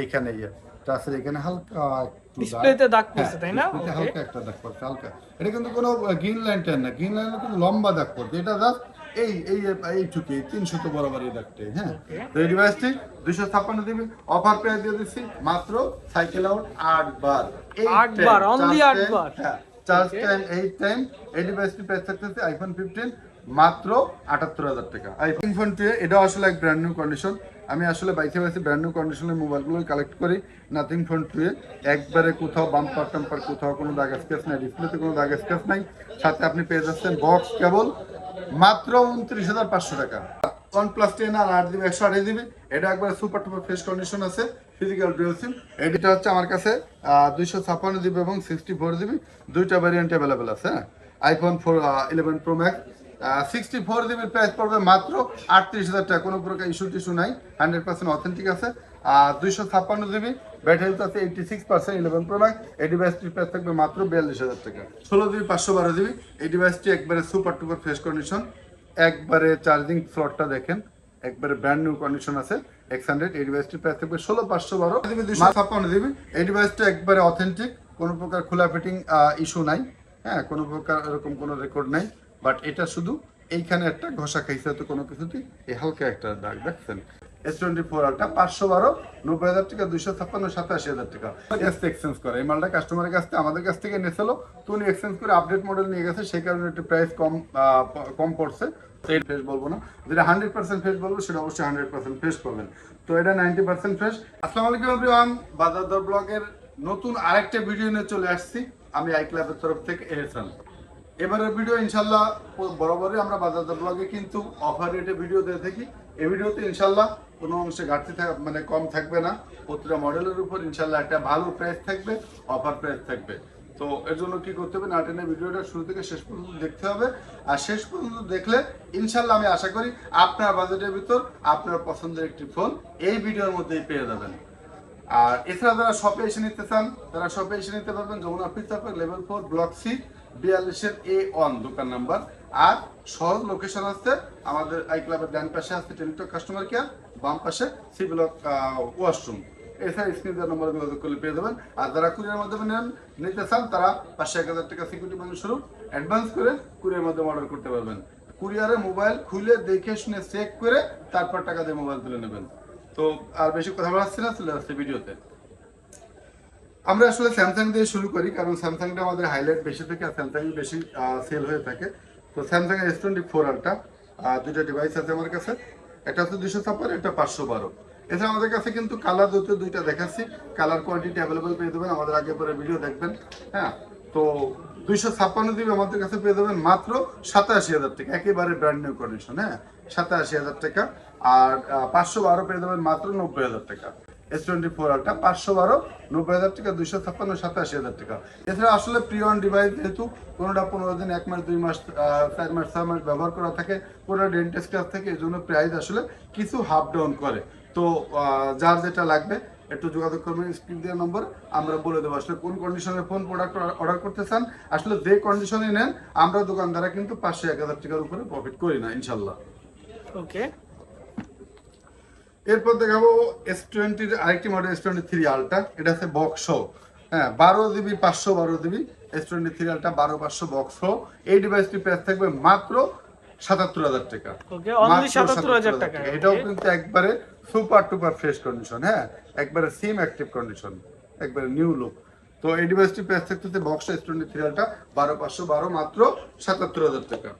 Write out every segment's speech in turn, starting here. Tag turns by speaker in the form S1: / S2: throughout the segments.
S1: এইখানে ইয়ে। টাচের এখানে হালকা একটু
S2: ডিসপ্লেতে দাগ পড়ছে
S1: হ্যাঁ,
S2: তাই না? ওকে
S1: হালকা একটা দাগ পড়ছে হালকা। এটা কিন্তু কোনো গ্রিন লাইন টেন না। গ্রিন লাইনে কিন্তু লম্বা দাগ পড়ছে। এটা জাস্ট এই এই এইটুকু তিনশো তো বরাবর এই হ্যাঁ। তো এই ডিভাইসটি দুশো ছাপ্পান্ন দিবি। অফার প্রাইস দিয়ে দিচ্ছি মাত্র সাইকেল আউট আট বার
S2: আট বার, only আট বার।
S1: হ্যাঁ চার্জ টাইম এইট টাইম এই ডিভাইসটি প্রাইস থাকতেছে আইফোন ফিফটিন মাত্র আটাত্তর হাজার টাকা। আইফোন ফোন টু এটা আসলে এক ব্র্যান্ড নিউ কন্ডিশন আমি আসলে বাইকে বাইসে ব্র্যান্ড নিউ কন্ডিশনের মোবাইলগুলো কালেক্ট করি। নাথিং ফোন টুয়ে একবারে কোথাও বাম্পার টাম্পার কোথাও কোনো দাগ স্কেচ নাই ডিসপ্লেতে কোনো দাগ স্কেচ নাই। সাথে আপনি পেয়ে যাচ্ছেন বক্স কেবল মাত্র উনত্রিশ হাজার পাঁচশো টাকা। ওয়ান প্লাস টেন আর আট দিবি, একশো আঠাশ দিবি। এটা একবারে সুপার টুপার ফ্রেশ কন্ডিশন আছে ফিজিক্যাল ডুয়েল সিম এটা হচ্ছে আমার কাছে দুইশো ছাপ্পান্ন জিবি এবং সিক্সটি ফোর জিবি দুইটা ভ্যারিয়েন্ট অ্যাভেলেবেল আছে হ্যাঁ। IPhone four eleven pro max sixty four জিবির প্রাইস পড়বে মাত্র আটত্রিশ হাজার টাকা। কোনো প্রকার ইস্যু টিস্যু নাই হান্ড্রেড পার্সেন্ট অথেন্টিক আছে। আর দুইশো ছাপ্পান্ন জিবি ব্যাটারি হেলথ আছে eighty six percent eleven pro max এই ডিভাইসটির প্রাইস থাকবে মাত্র বিয়াল্লিশ হাজার টাকা। ষোলো জিবি পাঁচশো বারো জিবি এই ডিভাইসটি একবারে সুপার টুপার ফ্রেশ কন্ডিশন একবারে চার্জিং স্লটটা দেখেন একবারে ব্র্যান্ড নিউ কন্ডিশন আছে এক্স হান্ড্রেড এই ডিভাইসটির প্রাইস থাকবে ষোলো পাঁচশো বারো। জিবি দুশো ছাপ্পান্ন জিবি এই ডিভাইসটা একবারে অথেন্টিক কোনো প্রকার খোলা ফিটিং ইস্যু নাই। হ্যাঁ কোনো প্রকার এরকম কোনো রেকর্ড নাই। বাট এটা শুধু এইখানে একটা ঘষা খাইছে তো কোনো কিছুতেই। এই হালকা একটা দাগ, দেখছেন? এস টোয়েন্টি ফোর আলটা পাঁচশো বারো, নব্বই হাজার টাকা, দুইশো ছাপ্পান্ন, সাতাশি হাজার টাকা। কাছে এক্সচেঞ্জ করে। এই মালটা কাস্টমারের কাছ থেকে, আমাদের কাছ থেকে নিয়েছিল তো উনি এক্সচেঞ্জ করে আপডেট মডেল নিয়ে গেছে, সেই কারণে একটু প্রাইস কম কম পড়ছে। সেই ফ্রেশ বলব না। যেটা হান্ড্রেড পার্সেন্ট ফ্রেশ বলব, সেটা অবশ্যই হান্ড্রেড পার্সেন্ট ফ্রেশ পাবেন তো এটা নাইনটি পার্সেন্ট ফ্রেশ আসসালামু আলাইকুম এভরিওয়ান বাজার দর ব্লগের নতুন আরেকটা ভিডিও নিয়ে চলে আসছি। আমি আই ক্লাবের তরফ থেকে এহসান। এবারের ভিডিও ইনশাল্লাহ বরাবরই আমরা বাজার দর ব্লগে কিন্তু অফার রেটে ভিডিও দিয়ে থাকি। এই ভিডিওতে ইনশাল্লাহ কোনো অংশে ঘাটতি মানে কম থাকবে না। প্রতিটা মডেলের উপর ইনশাল্লাহ একটা ভালো প্রাইস থাকবে অফার প্রাইস থাকবে। তো এর জন্য কি করতে হবে? না নাটেনের ভিডিওটা শুরু থেকে শেষ পর্যন্ত দেখতে হবে। আর শেষ পর্যন্ত দেখলে ইনশাল্লাহ আমি আশা করি আপনার বাজেটের ভিতর আপনার পছন্দের একটি ফোন এই ভিডিওর মধ্যেই পেয়ে যাবেন। আর এছাড়া যারা শপে এসে নিতে চান, তারা শপে এসে নিতে পারবেন। যমুনা পিতাপের লেভেল ফোর ব্লক সি বিয়াল্লিশের এ ওয়ান দোকান নাম্বার। আর সহজ লোকেশন আছে, আমাদের আই ক্লাবের ডান পাশে আছে টেলিটক কাস্টমার কেয়ার বাম পাশে সি ব্লক ওয়াশরুম এছাড়া স্ক্রিন দেওয়ার নম্বরে যোগাযোগ করলে পেয়ে যাবেন। আর যারা কুরিয়ার মাধ্যমে নেন, নিতে চান, তারা পাঁচশো এক হাজার টাকা সিকিউরিটি মানি শুরু অ্যাডভান্স করে কুরিয়ার মাধ্যমে অর্ডার করতে পারবেন। কুরিয়ারে মোবাইল খুলে দেখে শুনে চেক করে তারপর টাকা দিয়ে মোবাইল তুলে নেবেন। তো আর বেশি কথা বলাচ্ছি না, চলে আসছে ভিডিওতে আমরা আসলে স্যামসাং দিয়ে শুরু করি, কারণ স্যামসাংটা আমাদের হাইলাইট বেশি থাকে আর স্যামসাং বেশি সেল হয়ে থাকে। তো Samsung S twenty four ultra দুটো ডিভাইস আছে আমার কাছে। একটা হচ্ছে দুশো ছাপ্পান্ন, একটা পাঁচশো বারো। এছাড়া আমাদের কাছে কিন্তু কালার দুটো, দুইটা দেখাচ্ছি। কালার কোয়ান্টিটি অ্যাভেলেবেল পেয়ে দেবেন আমাদের আগে পরে ভিডিও দেখবেন হ্যাঁ? তো দুইশো ছাপ্পান্ন দিবে আমাদের কাছে পেয়ে যাবেন মাত্র সাতাশি হাজার টাকা, একেবারে ব্র্যান্ড নিউ কন্ডিশন হ্যাঁ? সাতাশি হাজার টাকা, আর পাঁচশো বারো পেয়ে যাবেন মাত্র নব্বই হাজার টাকা। এস টোয়েন্টি ফোর আলটা পাঁচশো বারো, নব্বই হাজার টাকা, দুইশো ছাপ্পান্ন, সাতাশি হাজার টাকা। এছাড়া আসলে প্রিয়ন ডিভাইস যেহেতু, কোনোটা পনেরো দিন, এক মাস, দুই মাস চার মাস, ছয় মাস ব্যবহার করা থাকে, কোনোটা ডেন্টেস ক্লাস থেকে এই জন্য প্রাইস আসলে কিছু হাফ ডাউন করে। তো যার যেটা লাগবে, একটু যোগাযোগ করবেন স্ক্রিন দেওয়ার নম্বর আমরা বলে দেবো আসলে কোন কন্ডিশনের ফোন প্রোডাক্ট অর্ডার করতে চান। আসলে যে কন্ডিশনে নেন, আমরা দোকানদারা কিন্তু পাঁচশো, এক হাজার টাকার উপরে প্রফিট করি না, ইনশাল্লাহ।
S2: ওকে
S1: এরপর দেখাবো এস টোয়েন্টির আরেকটি মডেল এস টোয়েন্টি থ্রি আলটা এটা হচ্ছে বক্স হ্যাঁ বারো জিবি পাঁচশো বারো জিবি এস টোয়েন্টি থ্রি আলটা বারো পাঁচশো বক্স এই ডিভাইসটি প্রাইস থাকবে মাত্র সাতাত্তর হাজার টাকা।
S2: ওকে অনলি
S1: মাত্র
S2: 77000 টাকা।
S1: এটাও কিন্তু একবারে সুপার টুপার ফ্রেশ কন্ডিশন হ্যাঁ? একবারে সিম অ্যাক্টিভ কন্ডিশন একবারে নিউ লুক তো এই ডিভাইসটি প্রাইস থাকতেছে বক্স এস টোয়েন্টি থ্রি আলটা বারো পাঁচশো বারো মাত্র সাতাত্তর হাজার টাকা।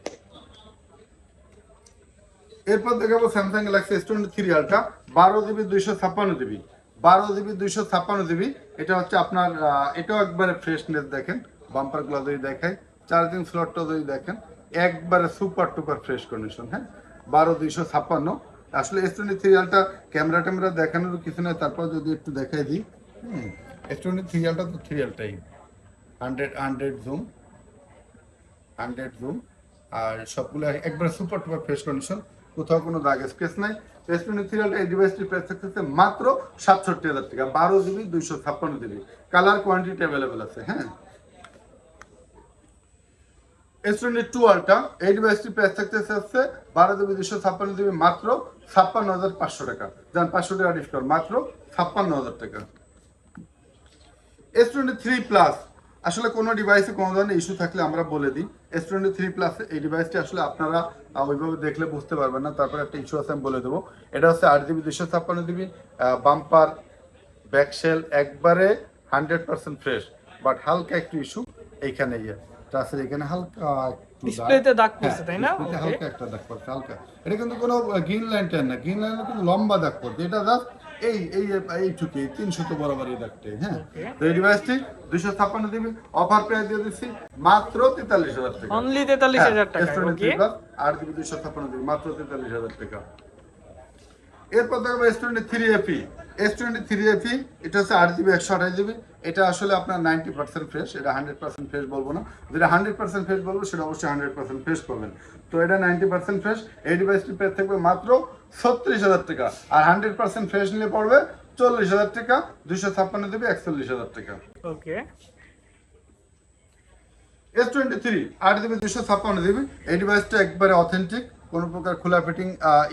S1: এরপর দেখাবো Samsung Galaxy S twenty three ultra বারো জিবি দুইশো ছাপ্পান্ন জিবি বারো জিবি দুইশো ছাপ্পান্ন জিবি এটা হচ্ছে আপনার এটাও একবারে ফ্রেশনেস দেখেন বাম্পারগুলো যদি দেখায় চার্জিং স্লটটা যদি দেখেন, একবারে সুপার টুপার ফ্রেশ কন্ডিশন হ্যাঁ? বারো, দুইশো ছাপ্পান্ন। আসলে S twenty three ultra camera ট্যামেরা দেখানোর কিছু নেই, তারপর যদি একটু দেখাই দিই এস টোয়েন্টি থ্রি আলটা তো three আলটাই hundred hundred zoom hundred zoom আর সবগুলো একবার সুপার টুপার ফ্রেশ কন্ডিশন কোথাও কোনো দাগ স্পেস নাই। সিরিয়ালটা এই ডিভাইসটি প্রাইস থাকতেছে মাত্র সাতষট্টি হাজার টাকা, বারো জিবি দুইশো ছাপ্পান্ন জিবি কালার কোয়ান্টিটি অ্যাভেলেবেল আছে হ্যাঁ। এস টু আলটা এই প্রাইস হচ্ছে বারো জিবি ছাপ্পান্ন জিবি মাত্র ছাপ্পান্ন হাজার পাঁচশো টাকা। যান পাঁচশো টাকা ডিসকাউন্ট মাত্র ছাপ্পান্ন হাজার টাকা। এস থ্রি প্লাস আসলে কোনো ডিভাইসে কোনো ধরনের ইস্যু থাকলে আমরা বলে দিই। এস টোয়েন্টি থ্রি প্লাস এই ডিভাইসটি আসলে আপনারা ওইভাবে দেখলে বুঝতে পারবেন না। তারপরে একটা ইস্যু আছে আমি বলে দেবো। এটা হচ্ছে আট জিবি দুশো ছাপ্পান্ন জিবি বাম্পার ব্যাকশেল একবারে হান্ড্রেড পার্সেন্ট ফ্রেশ বাট হালকা একটু ইস্যু এইখানে ইয়ে টাচের এখানে হালকা একটু
S2: ডিসপ্লেতে দাগ পড়ছে
S1: হ্যাঁ,
S2: তাই না?
S1: হালকা একটা দাগ পড়ছে হালকা। এটা কিন্তু কোনো গ্রিন লাইন টেন না গ্রিন লাইনে কিন্তু লম্বা দাগ পড়ছে। এটা জাস্ট এই এই এইটুকু তিনশো তো বরাবর এই দাগটাই হ্যাঁ. তো এই ডিভাইসটি দুশো ছাপ্পান্ন দিবি। অফার প্রাইস দিয়ে দিচ্ছি মাত্র তেতাল্লিশ হাজার টাকা।
S2: অনলি তেতাল্লিশ হাজার
S1: হ্যাঁ,
S2: টাকা
S1: S23
S2: ওকে
S1: plus আট জিবি দুশো ছাপ্পান্ন দিবি মাত্র তেতাল্লিশ হাজার টাকা। এরপর দেখব S twenty three FE S twenty three FE এটা হচ্ছে আট জিবি একশো আঠাশ জিবি এটা আসলে আপনার নাইনটি পার্সেন্ট ফ্রেশ এটা হান্ড্রেড পার্সেন্ট ফ্রেশ বলব না। যেটা হান্ড্রেড পার্সেন্ট ফ্রেশ বলব সেটা অবশ্যই হান্ড্রেড পার্সেন্ট ফ্রেশ পাবেন। তো এটা নাইনটি পার্সেন্ট ফ্রেশ এই ডিভাইসটি পেয়ে থাকবে মাত্র ছত্রিশ হাজার টাকা। আর হান্ড্রেড পার্সেন্ট ফ্রেশ নিলে পড়বে চল্লিশ হাজার টাকা ছাপ্পান্ন দিবি একচল্লিশ হাজার টাকা।
S2: ওকে
S1: এস টোয়েন্টি থ্রি আট দুশো ছাপ্পান্ন জিবি এই ডিভাইসটা একবারে অথেন্টিক কোনো প্রকার খোলা ফিটিং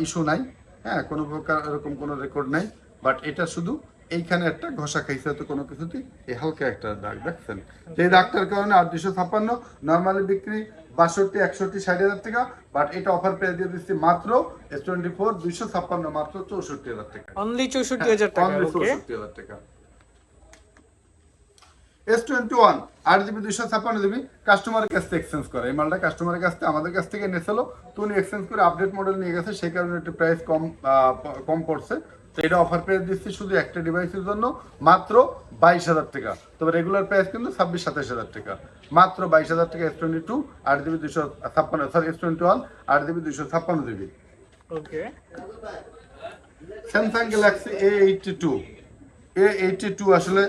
S1: ইস্যু নাই। হ্যাঁ কোনো প্রকার এরকম কোনো রেকর্ড নাই বাট এটা শুধু এইখানে একটা ঘষা খাইছে তো কোনো কিছুতেই এই হালকা একটা দাগ দেখছেন? এই দাগটার কারণে আট দুশো ছাপ্পান্ন নর্মালি বিক্রি বাষট্টি একষট্টি ষাট হাজার টাকা বাট এটা অফার পেয়ে দিয়ে দিচ্ছি মাত্র এস টোয়েন্টি ফোর দুইশো ছাপ্পান্ন মাত্র চৌষট্টি হাজার টাকা।
S2: অনলি চৌষট্টি হাজার টাকা
S1: অনলি
S2: চৌষট্টি
S1: হাজার টাকা। এস টোয়েন্টি ওয়ান আট জিবি দুইশো ছাপ্পান্ন জিবি কাস্টমারের কাছ থেকে এক্সচেঞ্জ করে। এই মালটা কাস্টমারের কাছ থেকে আমাদের কাছ থেকে নিয়েছিল তো উনি এক্সচেঞ্জ করে আপডেট মডেল নিয়ে গেছে সেই কারণে একটু প্রাইস কম কম পড়ছে। তো এটা অফার প্রাইস দিচ্ছি শুধু একটা ডিভাইসের জন্য মাত্র বাইশ হাজার টাকা। তবে রেগুলার প্রাইস কিন্তু ছাব্বিশ সাতাশ হাজার টাকা। মাত্র বাইশ হাজার টাকা এস টোয়েন্টি টু আট জিবি দুশো ছাপ্পান্ন সরি এস টোয়েন্টি ওয়ান আট জিবি দুশো ছাপ্পান্ন GB.
S2: Okay
S1: Samsung Galaxy A eighty two A eighty two আসলে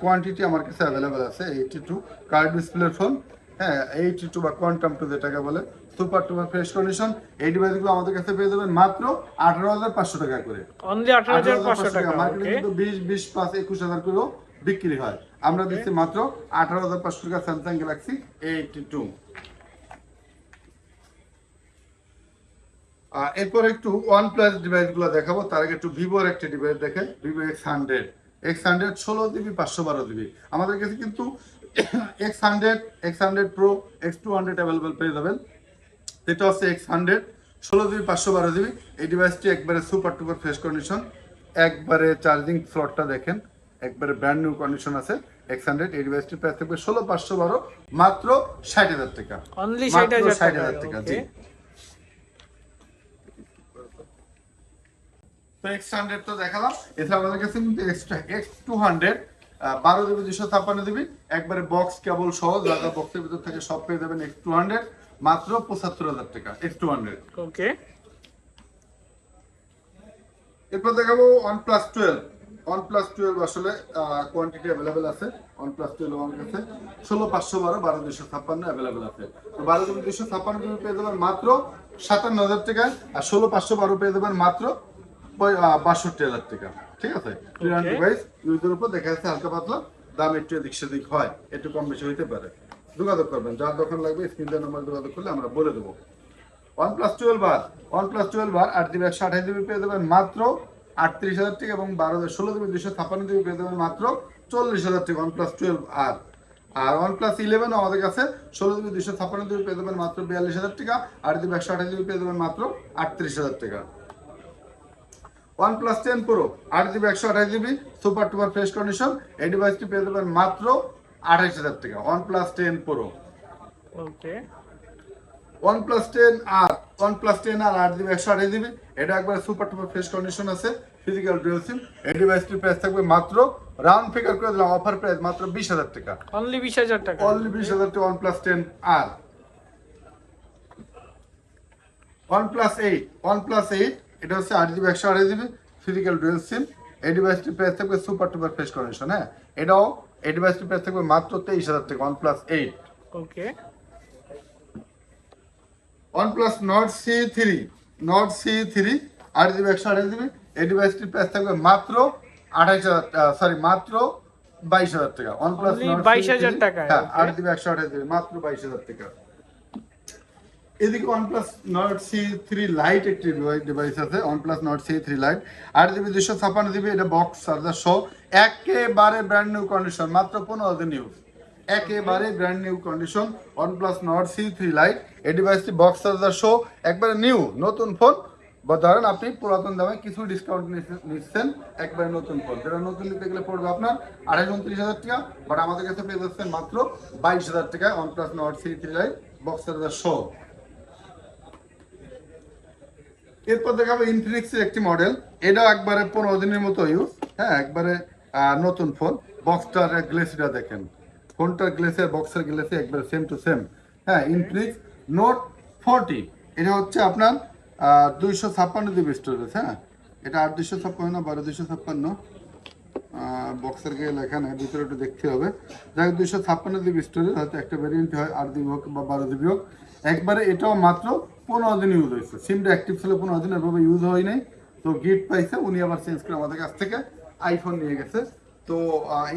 S1: কোয়ান্টিটি আমার কাছে অ্যাভেলেবেল আছে এইটি টু কার্ড ডিসপ্লের ফোন হ্যাঁ এইটি টু বা কোয়ান্টাম টু যেটাকে বলে সুপার টুপার ফ্রেশ কন্ডিশন এই ডিভাইসগুলো আমাদের কাছে পেয়ে যাবেন মাত্র আঠারো হাজার পাঁচশো টাকা করে।
S2: অনলি আঠারো হাজার পাঁচশো টাকা
S1: মার্কেটে কিন্তু বিশ বিশ পাঁচ একুশ হাজার করেও বিক্রি হয়। আমরা দিচ্ছি মাত্র আঠারো হাজার পাঁচশো টাকা Samsung Galaxy A eighty two এরপর একটু ওয়ান প্লাস ডিভাইসগুলো দেখাবো। তার আগে একটু ভিভোর একটা ডিভাইস দেখেন Vivo X hundred X hundred ষোলো জিবি পাঁচশো বারো জিবি আমাদের কাছে কিন্তু X hundred X hundred pro X two hundred available পেয়ে যাবেন। এটা হচ্ছে এক্স হান্ড্রেড ষোলো জিবি পাঁচশো বারো জিবি এই ডিভাইসটি একবারে সুপার টুপার ফ্রেশ কন্ডিশন একবারে চার্জিং স্লটটা দেখেন একবারে ব্র্যান্ড নিউ কন্ডিশন আছে এক্স হান্ড্রেড এই ডিভাইসটি প্রাইস থাকবে ষোলো পাঁচশো বারো মাত্র ষাট হাজার টাকা।
S2: ষাট হাজার টাকা
S1: জি। তো এক্স হান্ড্রেড তো দেখালাম। এছাড়া আমাদের কাছে কিন্তু এক্সট্রা এক্স টু হান্ড্রেড বারো জিবি দুশো ছাপ্পান্ন জিবি একবারে বক্স কেবল সহ জায়গা বক্সের ভিতর থেকে সব পেয়ে যাবেন এক্স টু হান্ড্রেড মাত্র পঁচাত্তর হাজার টাকা এক্স টু হান্ড্রেড
S2: ওকে
S1: এরপর দেখাবো OnePlus twelve OnePlus twelve আসলে কোয়ান্টিটি অ্যাভেলেবেল আছে। ওয়ান প্লাস টুয়েলভ আমার কাছে ষোলো পাঁচশো বারো বারো দুশো ছাপ্পান্ন অ্যাভেলেবেল আছে। তো বারো দুশো ছাপ্পান্ন পেয়ে যাবেন মাত্র সাতান্ন হাজার টাকায় আর ষোলো পাঁচশো বারো পেয়ে যাবেন মাত্র বাষট্টি হাজার টাকা ঠিক আছে?
S2: Okay.
S1: ডিভাইস ইউজের উপর দেখা যাচ্ছে হালকা পাতলা দাম একটু এদিক সেদিক হয় একটু কম বেশি হইতে পারে। যোগাযোগ করবেন যার দোকান লাগবে স্ক্রিন নাম্বার যোগাযোগ করলে আমরা বলে দেবো। OnePlus twelve R OnePlus twelve R আট জিবি একশো আঠাশ জিবি পেয়ে যাবেন মাত্র আটত্রিশ হাজার টাকা এবং বারো হাজার ষোলো জিবি দুশো ছাপ্পান্ন জিবি পেয়ে যাবেন মাত্র চল্লিশ হাজার টাকা ওয়ান প্লাস টুয়েলভ আর। আর ওয়ান প্লাস ইলেভেন আমাদের কাছে ষোলো জিবি দুশো ছাপ্পান্ন জিবি পেয়ে যাবেন মাত্র বিয়াল্লিশ হাজার টাকা আট জিবি একশো আঠাশ জিবি পেয়ে যাবেন মাত্র আটত্রিশ হাজার টাকা। ওয়ান প্লাস টেন প্রো আট জিবি একশো আঠাশ জিবি সুপার টুপার ফ্রেশ কন্ডিশন এই ডিভাইসটি পেয়ে যাবেন মাত্র আঠাশ হাজার টাকা OnePlus ten pro
S2: okay
S1: OnePlus ten R OnePlus ten R আট জিবি একশো আঠাশ জিবি এটা একবার সুপার টুপার ফ্রেশ কন্ডিশন আছে ফিজিক্যাল ডুয়েল সিম এই ডিভাইসটির প্রাইস থাকবে মাত্র রাউন্ড ফিগার করে দিলাম অফার প্রাইস মাত্র বিশ হাজার টাকা।
S2: অনলি বিশ হাজার টাকা।
S1: অনলি বিশ হাজার টাকা OnePlus ten R. OnePlus eight OnePlus eight এটা হচ্ছে আট জিবি একশো আঠাশ জিবি ফিজিক্যাল ডুয়েল সিম এই ডিভাইসটির প্রাইস থাকবে সুপার টুপার ফ্রেশ কন্ডিশন হ্যাঁ? এটাও এই ডিভাইসটির প্রাইস থাকবে মাত্র তেইশ হাজার টাকা OnePlus eight
S2: okay.
S1: OnePlus Nord C3 Nord C3 আট জিবি একশো আঠাশ জিবি এই ডিভাইসটির প্রাইস থাকবে মাত্র আঠাইশ হাজার সরি মাত্র বাইশ হাজার টাকা।
S2: Only
S1: Nord
S2: 22,000
S1: C3
S2: টাকায়,
S1: হ্যাঁ. আট জিবি একশো আঠাশ জিবি মাত্র বাইশ হাজার টাকা। এদিকে OnePlus Nord C3 Lite একটি ডিভাইস আছে, OnePlus Nord C3 Lite আট জিবি দুশো ছাপ্পান্ন জিবি এটা বক্স চার্জার সহ একেবারে ব্র্যান্ড নিউ কন্ডিশন মাত্র পনেরো দিন ইউজ একেবারে brand new condition OnePlus Nord C3 Lite এই ডিভাইসটি বক্স চার্জার সহ একবারে নিউ নতুন ফোন বা ধরেন আপনি পুরাতন দামে কিছু ডিসকাউন্ট নিচ্ছেন, একবারে নতুন ফোন যেটা নতুন নিতে গেলে পড়বে আপনার আড়াই উনত্রিশ হাজার টাকা বাট আমাদের কাছে পেয়ে যাচ্ছেন মাত্র বাইশ হাজার টাকা, OnePlus Nord C3 Lite box charger সহ এরপর দেখাবো ইনফিনিক্সের একটি মডেল এটাও একবারে পনেরো দিনের মতো ইউজ হ্যাঁ একবারে নতুন ফোন বক্সটার গ্লেসিটা দেখেন। ফোনটার গ্লেসের বক্সের গ্লেসে একবারে সেম টু সেম হ্যাঁ ইনফিনিক্স নোট ফোরটি এটা হচ্ছে আপনার দুইশো ছাপ্পান্ন জিবি স্টোরেজ হ্যাঁ। এটা আট দুইশো ছাপ্পান্ন বারো দুইশো ছাপ্পান্ন। বক্সের গিয়ে লেখা নেই, ভিতরে একটু দেখতে হবে। যাই হোক, দুইশো ছাপ্পান্ন জিবি স্টোরেজ হয়তো একটা ভ্যারিয়েন্ট হয়, আট জিবি হোক বা বারো জিবি হোক। একবারে এটাও মাত্র পনেরো দিন ইউজ হয়েছে। সিমটা অ্যাক্টিভ ছিল পনেরো দিন, এভাবে ইউজ হয় নাই। তো গিফট পাইছে, উনি আবার চেঞ্জ করে আমাদের কাছ থেকে আইফোন নিয়ে গেছে। তো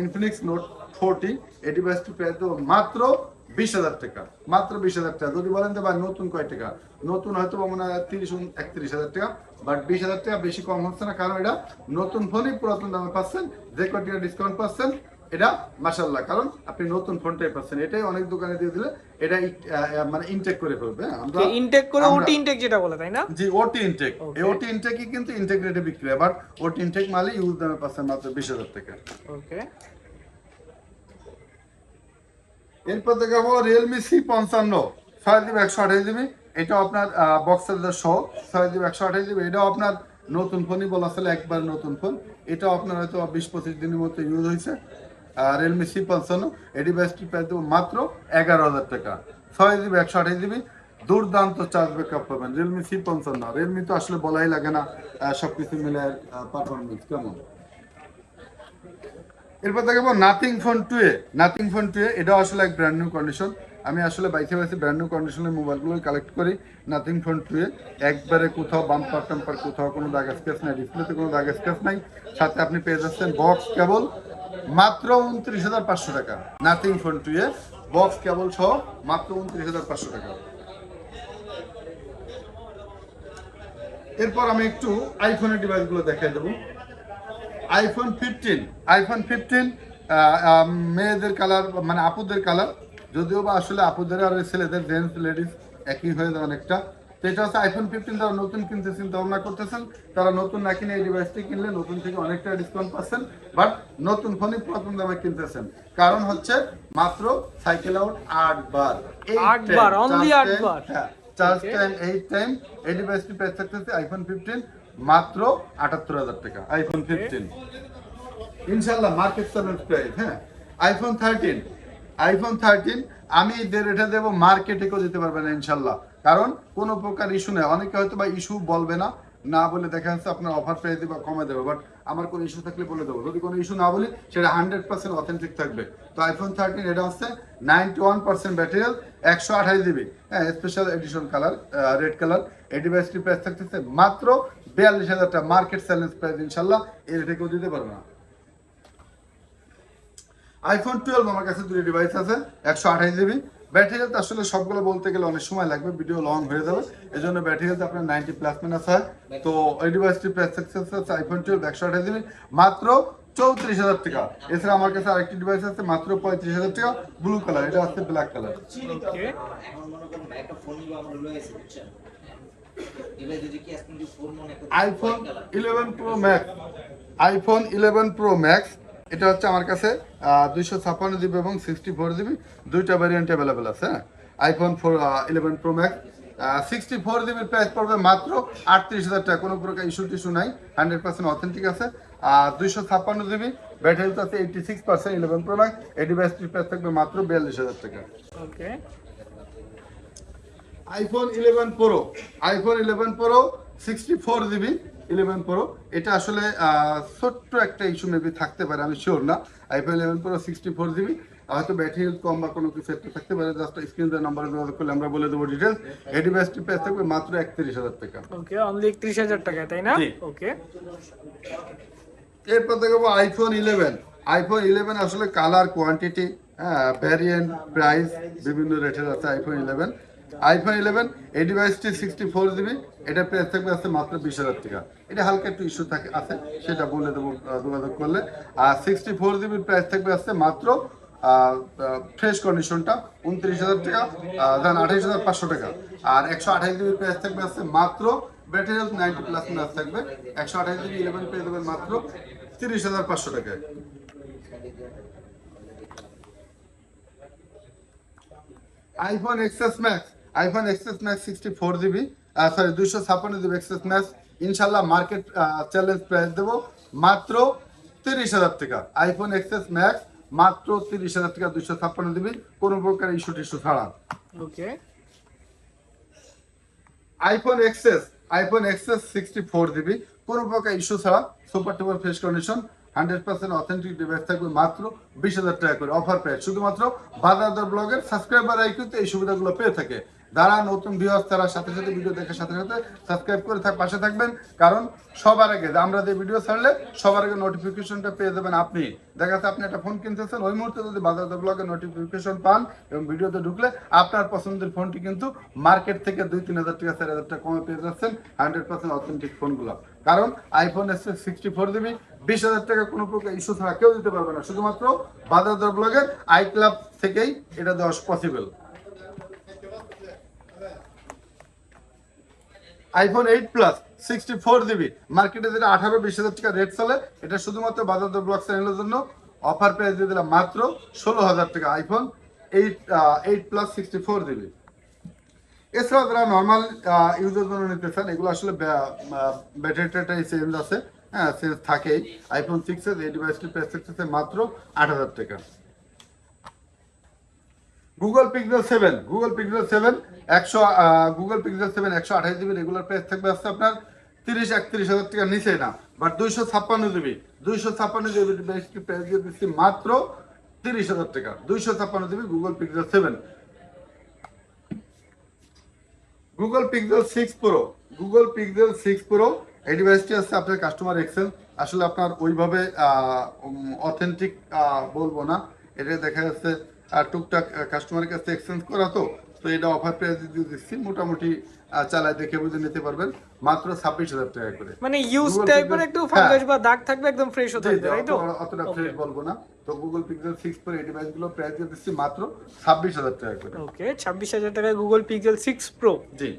S1: ইনফিনিক্স নোট ফোরটি এটি পেয়ে তো মাত্র বিশ হাজার টাকা। মাত্র বিশ হাজার টাকা। যদি বলেন যে ভাই নতুন কয় টাকা? নতুন হয়তো মনে হয় তিরিশ একত্রিশ হাজার টাকা বাট বিশ হাজার টাকা বেশি কম হচ্ছে না কারণ এটা নতুন ফোনই পুরাতন দামে পাচ্ছেন যে কয় টাকা ডিসকাউন্ট পাচ্ছেন এটা মাসাল্লাহ কারণ আপনি নতুন ফোনটাই পাচ্ছেন। এটাই অনেক দোকানে দিয়ে দিলে এটা মানে ইনটেক করে ফেলবে। আমরা
S2: ইনটেক করে ওটি ইনটেক যেটা বলে তাই না?
S1: জি ওটি ইনটেক এই ওটি ইনটেকই কিন্তু ইন্টিগ্রেটে বিক্রি হয় বাট ওটি ইনটেক মালে ইউজ দামে পাচ্ছেন মাত্র বিশ হাজার টাকা।
S2: ওকে
S1: এরপর দেখাবো রিয়েলমি সি পঞ্চান্ন, ছয় জিবি একশো আঠাশ জিবি এটাও আপনার বক্স চার্জার সহ ছয় জিবি একশো আঠাশ জিবি এটাও আপনার নতুন ফোনই বলা চলে, একবার নতুন ফোন এটাও আপনার হয়তো বিশ পঁচিশ দিনের মতো ইউজ হয়েছে। রিয়েলমি সি পঞ্চান্ন এই ডিভাইসটি দেবো মাত্র এগারো হাজার টাকা। ছয় জিবি একশো আঠাশ জিবি দুর্দান্ত চার্জ ব্যাকআপ পাবেন। রিয়েলমি সি পঞ্চান্ন রিয়েলমি তো আসলে বলাই লাগে না সব কিছু মিলে পারফরমেন্স কেমন? এরপর দেখাবো Nothing phone two A. Nothing phone two A এটাও আসলে এক ব্র্যান্ড নিউ কন্ডিশন আমি আসলে বাইসে বাইসে ব্র্যান্ড নিউ কন্ডিশনের মোবাইলগুলোই কালেক্ট করি। নাথিং ফোন টু এ, একবারে কোথাও বাম্পার টাম্পার কোথাও কোনো দাগ স্কেচ নাই ডিসপ্লেতে কোনো দাগ স্কেচ নাই। সাথে আপনি পেয়ে যাচ্ছেন বক্স কেবল মাত্র উনত্রিশ হাজার পাঁচশো টাকা। Nothing phone two A box cable সহ মাত্র উনত্রিশ হাজার পাঁচশো টাকা। এরপর আমি একটু আইফোনের ডিভাইসগুলো দেখাই দেবো। আইফোন ফিফটিন আইফোন ফিফটিন মেয়েদের কালার মানে আপুদের কালার যদিও বা আসলে আপুদের আর ছেলেদের জেন্টস লেডিস একই হয়ে যায় অনেকটা। তো এটা হচ্ছে আইফোন ফিফটিন তারা নতুন কিনতে চিন্তা ভাবনা করতেছেন তারা নতুন না কিনে এই ডিভাইসটি কিনলে নতুন থেকে অনেকটা ডিসকাউন্ট পাচ্ছেন বাট নতুন ফোনই পুরাতন দামে কিনতেছেন। কারণ হচ্ছে মাত্র সাইকেল আউট আট বার।
S2: আট বার, only আট বার।
S1: হ্যাঁ চার্জ টাইম এইট টাইম এই ডিভাইসটি প্রাইস থাকতেছে আইফোন ফিফটিন মাত্র আটাত্তর হাজার টাকা আইফোন ফিফটিন ইনশাল্লাহ মার্কেট চ্যালেঞ্জ প্রাইস হ্যাঁ? আইফোন থার্টিন আইফোন থার্টিন আমি রেটে দেবো মার্কেটে কেউ দিতে পারবে না ইনশাল্লাহ কারণ কোনো প্রকার ইস্যু নেই। অনেকে হয়তো বা ইস্যু বলবে না না বলে দেখা যাচ্ছে আপনার অফার প্রাইস দিবা কমে দেবে বাট আমার কোনো ইস্যু থাকলে বলে দেবো। যদি কোনো ইস্যু না বলি, সেটা হান্ড্রেড পার্সেন্ট অথেন্টিক থাকবে। তো আইফোন থার্টিন এটা হচ্ছে নাইনটি ওয়ান পার্সেন্ট ব্যাটারিয়াল একশো আঠাশ জিবি হ্যাঁ special edition colour red colour এই ডিভাইসটি প্রাইস থাকতেছে মাত্র বিয়াল্লিশ হাজার টাকা মার্কেট চ্যালেঞ্জ প্রাইস ইনশাল্লাহ এই রেটে কেউ দিতে পারবে না। আইফোন টুয়েলভ আমার কাছে দুটি ডিভাইস আছে একশো আঠাশ জিবি ব্যাটারি হেলথ আসলে সবগুলো বলতে গেলে অনেক সময় লাগবে ভিডিও লং হয়ে যাবে। এই জন্য ব্যাটারি হেলথ আপনার নাইনটি প্লাস মাইনাস হয়। তো এই ডিভাইসটি প্রাইস হচ্ছে আইফোন টুয়েলভ একশো আঠাশ জিবি মাত্র চৌত্রিশ হাজার টাকা। এছাড়া আমার কাছে আরেকটি ডিভাইস আছে মাত্র পঁয়ত্রিশ হাজার টাকা ব্লু কালার এটা হচ্ছে black colour iPhone eleven pro max iPhone eleven pro max এটা হচ্ছে আমার কাছে দুইশো ছাপ্পান্ন জিবি এবং সিক্সটি ফোর জিবি দুইটা ভ্যারিয়েন্ট অ্যাভেলেবেল আছে হ্যাঁ? IPhone four eleven pro max sixty four জিবির প্রাইস পড়বে মাত্র আটত্রিশ হাজার টাকা। কোনো প্রকার ইস্যু টিস্যু নাই হান্ড্রেড পার্সেন্ট অথেন্টিক আছে। আর দুইশো ছাপ্পান্ন জিবি ব্যাটারি তো আছে eighty six percent eleven pro max এই ডিভাইসটির প্রাইস থাকবে মাত্র বিয়াল্লিশ হাজার টাকা।
S2: Okay
S1: iPhone eleven pro iPhone eleven pro sixty four GB eleven pro এটা আসলে ছোট্ট একটা ইস্যু মেবি থাকতে পারে আমি শিওর না। IPhone eleven pro sixty four GB হয়তো ব্যাটারি হেলথ কম বা কোনো কিছু একটা থাকতে পারে জাস্ট স্ক্রিন নাম্বারে যোগাযোগ করলে আমরা বলে দেবো ডিটেলস এই ডিভাইসটি প্রাইস থাকবে মাত্র একত্রিশ হাজার টাকা।
S2: ওকে অনলি একত্রিশ হাজার টাকা তাই না? ওকে
S1: এরপর দেখব আইফোন ইলেভেন আইফোন ইলেভেন আসলে কালার কোয়ান্টিটি হ্যাঁ ভ্যারিয়েন্ট প্রাইস বিভিন্ন রেটের আছে আইফোন ইলেভেন আইফোন ইলেভেন এই ডিভাইসটি সিক্সটি ফোর জিবি এটা প্রাইস থাকবে আছে মাত্র বিশ হাজার টাকা। এটা হালকা একটু ইস্যু থাকে, আছে, সেটা বলে দেবো যোগাযোগ করলে। আর সিক্সটি ফোর জিবির প্রাইস থাকবে আছে মাত্র ফ্রেশ কন্ডিশনটা উনত্রিশ হাজার টাকা দেন আঠাইশ হাজার পাঁচশো টাকা। আর একশো আঠাইশ জিবির প্রাইস থাকবে আছে মাত্র battery health ninety plus plus থাকবে, একশো আঠাইশ জিবি ইলেভেন পেয়ে দেবেন মাত্র তিরিশ হাজার পাঁচশো টাকায়। IPhone XS max iPhone XS max sixty four GB sorry দুইশো ছাপ্পান্ন জিবি এক্সএস ম্যাক্স ইনশাল্লাহ মার্কেট চ্যালেঞ্জ প্রাইস দেবো। মাত্র তিরিশ হাজার টাকা। আইফোন এক্সএস ম্যাক্স মাত্র তিরিশ হাজার টাকা দুইশো ছাপ্পান্ন জিবি কোনো প্রকার ইস্যু টিস্যু ছাড়া।
S2: Okay
S1: iPhone XS iPhone XS sixty four GB কোনো প্রকার ইস্যু ছাড়া super টুপার fresh condition hundred percent authentic device থাকবে মাত্র বিশ হাজার টাকা করে অফার পেয়ে শুধুমাত্র বাজার দর ব্লগের সাবস্ক্রাইবার কিন্তু এই সুবিধাগুলো পেয়ে থাকে। যারা নতুন ভিউয়ার্স তারা সাথে সাথে ভিডিও দেখার সাথে সাথে সাবস্ক্রাইব করে থাক, পাশে থাকবেন। কারণ সবার আগে আমরা যে ভিডিও ছাড়লে সবার আগে নোটিফিকেশনটা পেয়ে যাবেন আপনি। দেখা যাচ্ছে আপনি একটা ফোন কিনতেছেন, ওই মুহূর্তে যদি বাজার ব্লগে নোটিফিকেশন পান এবং ভিডিওতে ঢুকলে আপনার পছন্দের ফোনটি কিন্তু মার্কেট থেকে দুই, তিন হাজার টাকা, চার হাজার টাকা কমে পেয়ে যাচ্ছেন হান্ড্রেড পার্সেন্ট অথেন্টিক ফোনগুলো কারণ iPhone S sixty four GB বিশ হাজার টাকা কোনো প্রকার ইস্যু ছাড়া কেউ দিতে পারবে না। শুধুমাত্র বাজার ব্লগের আই ক্লাব থেকেই এটা দেওয়া possible iPhone eight plus sixty four GB মার্কেটে যেটা আঠারো, বিশ হাজার টাকা রেট চলে, এটা শুধুমাত্র বাজার ব্লক চ্যানেলের জন্য অফার প্রাইস দিয়ে দিলাম মাত্র ষোলো হাজার টাকা iPhone eight eight plus sixty four GB এছাড়া যারা নর্মাল ইউজের জন্য নিতে চান, এগুলো আসলে ব্যাটারিটাই চেঞ্জ আছে। হ্যাঁ চেঞ্জ থাকেই। আইফোন সিক্স এর এই ডিভাইসটি প্রাইস থাকতেছে মাত্র আট হাজার টাকা। Google Pixel seven Google Pixel seven একশো গুগল পিক্সেল সেভেন একশো আঠাশ জিবি রেগুলার প্রাইস থাকবে আসছে আপনার তিরিশ, একত্রিশ হাজার টাকা নিচে না বাট দুইশো ছাপ্পান্ন জিবি দুইশো ছাপ্পান্ন জিবি বেশি প্রাইস দিয়ে দিচ্ছি মাত্র তিরিশ হাজার টাকা, দুইশো ছাপ্পান্ন GB Google Pixel seven Google Pixel six pro Google Pixel six pro এই ডিভাইসটি আছে আপনার কাস্টমার এক্সেল আসলে আপনার ওইভাবে অথেন্টিক বলব না, এটা দেখা যাচ্ছে আহ, টুকটাক কাস্টমারের কাছে এক্সচেঞ্জ করা তো তো এটা অফার প্রাইস দিয়ে দিচ্ছি মোটামুটি চালায় দেখে বুঝে নিতে পারবেন মাত্র ছাব্বিশ হাজার টাকা করে।
S2: মানে ইউজ টাইপের একটু
S1: হ্যাঁ।
S2: ফাঙ্গাস বা দাগ থাকবে একদম
S1: জি,
S2: থাকবে
S1: জি,
S2: তাই তো?
S1: অতটা ফ্রেশ বলব না। তো গুগল পিক্সেল সিক্স প্রো এই ডিভাইসগুলো প্রাইস দিয়ে দিচ্ছি মাত্র ছাব্বিশ হাজার টাকা করে।
S2: ওকে ছাব্বিশ হাজার টাকায় গুগল পিক্সেল সিক্স প্রো
S1: জি।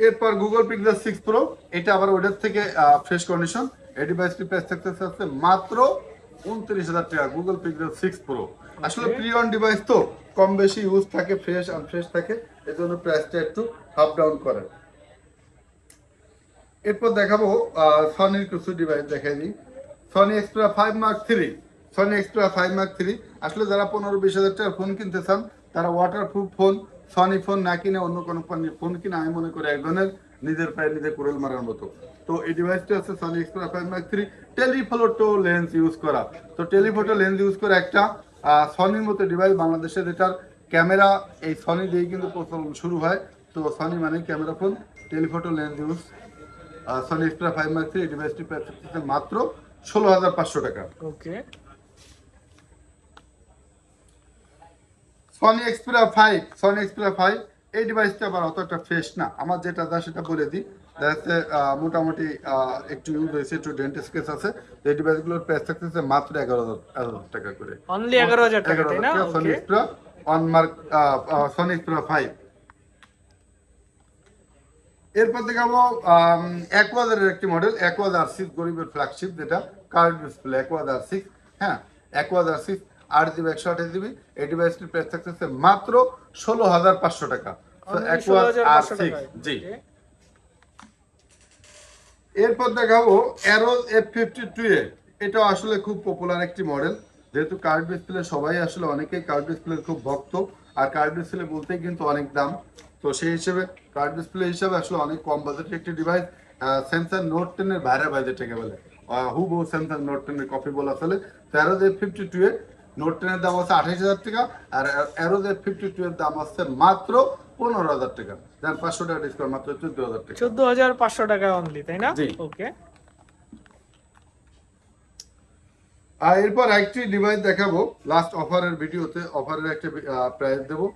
S1: এরপর গুগল পিক্সেল সিক্স প্রো এটা আবার ওটার থেকে ফ্রেশ কন্ডিশন এই ডিভাইসটি প্রাইস থাকতে থাকতে মাত্র উনত্রিশ হাজার টাকা গুগল পিক্সেল সিক্স প্রো আসলে প্রি অন ডিভাইস তো কম বেশি ইউজ থাকে ফ্রেশ আনফ্রেশ থাকে এর জন্য প্রাইসটা একটু ডাউন করে। এরপর দেখাবো সনির কিছু ডিভাইস দেখাই দিই। Sony Xperia five Mark three Sony Xperia five Mark three আসলে যারা পনেরো বিশ হাজার টাকার ফোন কিনতে চান, তারা ওয়াটারপ্রুফ ফোন সনি ফোন না কিনে অন্য কোনো ফোন কিনে, আমি মনে করি এক ধরনের নিজের পায়ে নিজে কুড়েল মারার মতো। তো এই ডিভাইসটি হচ্ছে Sony Xperia five Mark three telephoto lens use করা। তো টেলিফোটো লেন্স ইউজ করা একটা সনির মতো ডিভাইস বাংলাদেশে যেটার ক্যামেরা এই সনি দিয়েই কিন্তু প্রচলন শুরু হয়। তো সনি মানে camera phone telephoto lens use Sony Xperia five Mark three এই ডিভাইসটি মাত্র ষোলো হাজার পাঁচশো টাকা।
S2: Okay
S1: Sony Xperia five Sony Xperia five এই ডিভাইসটা আবার অতটা ফ্রেশ না। আমার যেটা যা সেটা বলে দিই। দেখা যাচ্ছে মোটামুটি একটু ইউজ হয়েছে একটু ডেন্ট স্কেচ আছে। এই ডিভাইসগুলোর প্রাইস থাকতেছে মাত্র এগারো হাজার টাকা করে।
S2: অনলি এগারো হাজার টাকা
S1: Sony Mark Sony Xperia five এরপর দেখাবো একটি মডেল অ্যাকোয়াজ আর সিক্স গরিবের ফ্ল্যাগশিপ যেটা curved display Aquos R six হ্যাঁ অ্যাকোয়াজ আর সিক্স আট জিবি একশো আঠাশ জিবি এই ডিভাইসটির প্রাইস থাকতেছে মাত্র ষোলো হাজার পাঁচশো টাকা।
S2: Only 16,500
S1: জি। এরপর দেখাবো Arrows F fifty two A. এটা আসলে খুব পপুলার একটি মডেল যেহেতু কার্ড ডিসপ্লে সবাই আসলে অনেকেই কার্ড ডিসপ্লের খুব ভক্ত। আর কার্ড ডিসপ্লে বলতেই কিন্তু অনেক দাম। তো সেই হিসেবে কার্ড ডিসপ্লে হিসেবে আসলে অনেক কম বাজেটের একটি ডিভাইস স্যামসাং নোট টেনের বাইরে বাজেটে বলে। হুবহু স্যামসাং নোট টেনের কপি বলা চলে। তো Arrows F fifty two A note টেনের দাম আছে আঠাইশ হাজার টাকা। আর অ্যারোজ এফ ফিফটি টু এর দাম আছে মাত্র পনেরো হাজার টাকা। দেন পাঁচশো টাকা ডিসকাউন্ট মাত্র চোদ্দ হাজার টাকা।
S2: চোদ্দ হাজার পাঁচশো টাকা অনলি তাই না? ওকে
S1: আর এরপর একটি ডিভাইস দেখাবো। লাস্ট অফারের ভিডিওতে অফারের একটা প্রাইস দেবো।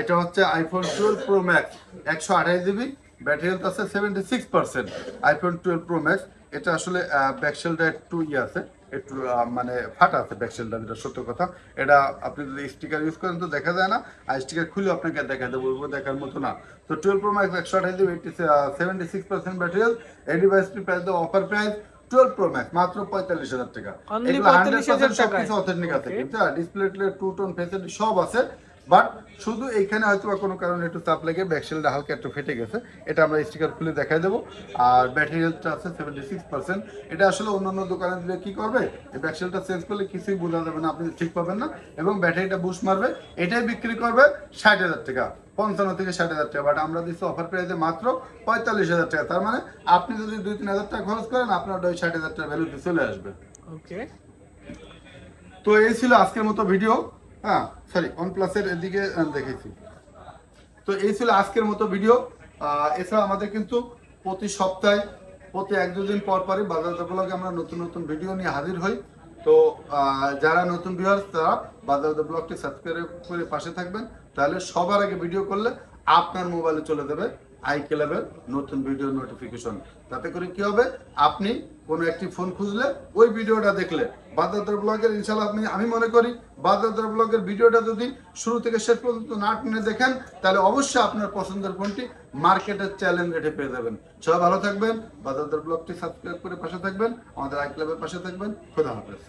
S1: এটা হচ্ছে আইফোন টুয়েলভ প্রো ম্যাক্স একশো আঠাশ জিবি ব্যাটারি হেলথ আছে seventy six percent iPhone twelve pro max এটা আসলে ব্যাকসেলটা একটু ইয়ে আছে। একটু মানে ফাটা আছে ব্যাকসেলটা যেটা সত্য কথা। এটা আপনি যদি স্টিকার ইউজ করেন তো দেখা যায় না। আর স্টিকার খুলে আপনাকে দেখা দেবো বলব দেখার মতো না। তো টুয়েলভ প্রো ম্যাক্স একশো আঠাশ GB eighty seventy six percent ব্যাটারিয়াল এই ডিভাইসটি প্রাইস দেবো offer price twelve pro max মাত্র পঁয়তাল্লিশ হাজার টাকা। এগুলো হান্ড্রেড পার্সেন্ট সব কিছু অথেন্টিক আছে কিন্তু ডিসপ্লে টু টোন ফেসিলিটি সব আছে। বাট শুধু এইখানে হয়তো বা কোনো কারণে একটু চাপ লেগে ব্যাকশেলটা হালকা একটু ফেটে গেছে। এটা আমরা স্টিকার খুলে দেখাই দেবো। আর ব্যাটারি হেলথটা আছে সেভেন্টি সিক্স পার্সেন্ট এটা আসলে অন্যান্য দোকানে দিলে কি করবে? এই ব্যাকশেলটা চেঞ্জ করলে কিছুই বোঝা যাবে না আপনি ঠিক পাবেন না। এবং ব্যাটারিটা বুস্ট মারবে এটাই বিক্রি করবে ষাট হাজার টাকা পঞ্চান্ন থেকে ষাট হাজার টাকা। বাট আমরা দিচ্ছি অফার প্রাইসে মাত্র পঁয়তাল্লিশ হাজার টাকা। তার মানে আপনি যদি দুই তিন হাজার টাকা খরচ করেন আপনার ওই ষাট হাজার টাকা ভ্যালুতে চলে আসবে।
S2: ওকে
S1: তো এই ছিল আজকের মতো ভিডিও হ্যাঁ সরি ওয়ানপ্লাসের এদিকে দেখেছি তো এই ছিল আজকের মতো ভিডিও এছাড়া আমাদের কিন্তু প্রতি সপ্তাহে, প্রতি এক দুদিন পর পরই বাজার ব্লগে আমরা নতুন নতুন ভিডিও নিয়ে হাজির হই। তো যারা নতুন ভিউয়ার্স তারা বাজার ব্লগটি সাবস্ক্রাইব করে পাশে থাকবেন। তাহলে সবার আগে ভিডিও করলে আপনার মোবাইলে চলে যাবে। আই ক্লাবের নতুন ভিডিও নোটিফিকেশন তাতে করে কি হবে? আপনি কোনো একটি ফোন খুঁজলে ওই ভিডিওটা দেখলে। ব্লগের ইনশাল্লাহ আপনি, আমি মনে করি বাজারদার ব্লগের ভিডিওটা যদি শুরু থেকে শেষ পর্যন্ত না টেনে দেখেন, তাহলে অবশ্যই আপনার পছন্দের ফোনটি মার্কেটের চ্যালেঞ্জ রেটে পেয়ে যাবেন। সবাই ভালো থাকবেন বাজারদার ব্লগটি সাবস্ক্রাইব করে পাশে থাকবেন, আমাদের আই ক্লাবের পাশে থাকবেন। খোদা হাফেজ।